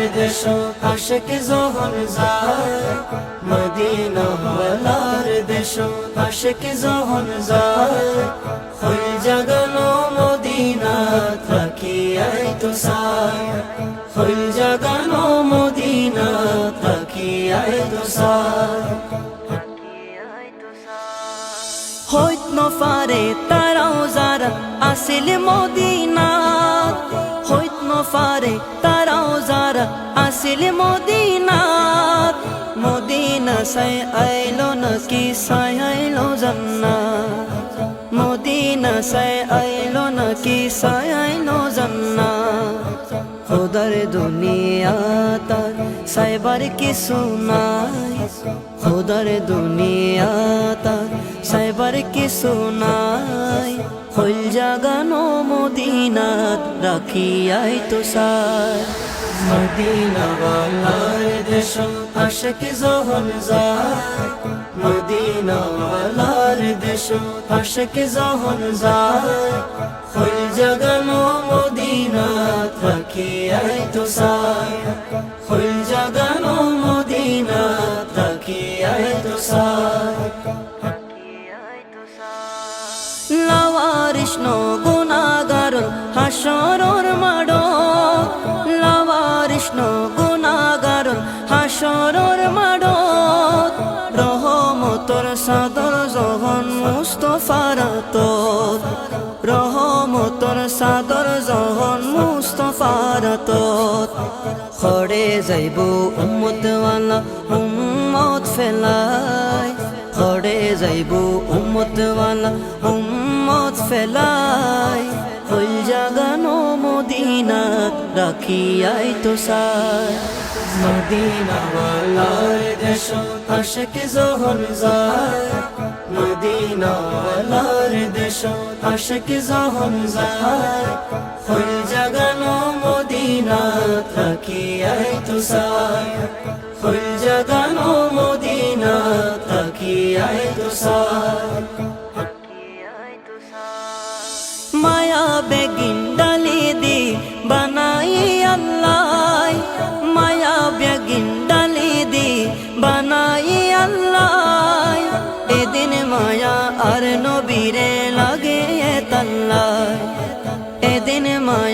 ওয়ালার দেশত আশেক যখন যায় মদিনা ওয়ালার দেশ আশেক যখন যায় হইল জাগানো মদিনা থাকি আই তো সাই হইল জাগানো মদিনা থাকি আই তো সাই হইত নফারে তারাও যারা আসিল মদিনা হইত নফারে তারাও যারা আসিল মদিনা। মদিনা সাই আইলো নাকি? সাই আইলো জান্না মদিনা সাই আইলো নাকি? সাই আইলো জান্না খোদার দুনিয়া সাইবার কিছু নাই। খোদার দুনিয়া সাইবার কিছু নাই। হইল জাগানো মদিনাত, রাখিয়াই তো সার। মদিনা ওয়ালার দেশ, আশেক যখন যায় মদিনা ওয়ালার দেশ, আশেক যখন যায় হইল জাগানো মদিনাত রাখিয়াই তো সার। হইল জাগানো গুণাগার হাসরর মাড চাদৰ জঘন মুস্তফাৰত ৰহমতৰ চাদৰ জঘন মুস্তফাৰত সৰে যাইব উমতৱালা উম্মত ফেলাই। সৰে যাইব উমতৱালা উম্মত ফেলাই। হৈ জাগানো মদিনা ৰাখি আই চাই মদিনা যায়। মদিনা যায়। ফুল জাগানো মদিনাত রাখিয়াই তো সাই হইল জাগানো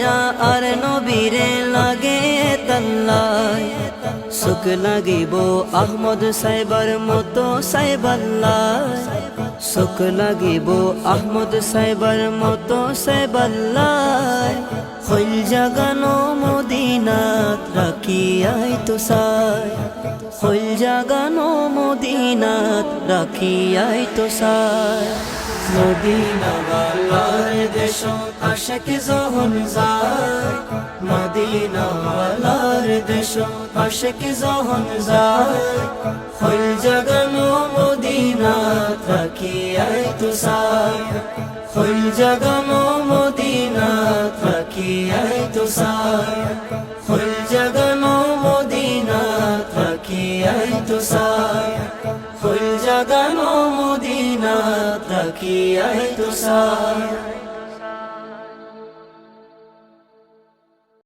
মায়া আর নবীরে লাগে তাল্লাই। সুখ লাগিব আহমদ সাইবার মতো সাইবাল্লাই। সুখ লাগিব আহমদ সাইবার মতো সাইবাল্লাই। হইল জাগানো মদিনাত রাখিয়াই তো সাই হইল জাগানো মদিনাত রাখিয়াই তো সাই মদিনা যায়। মদিনা ওয়ালার দেশ আশেক যখন যায়। হইল জাগানো থাকি আই তো সাই হইল জাগানো আই তো হইল জাগানো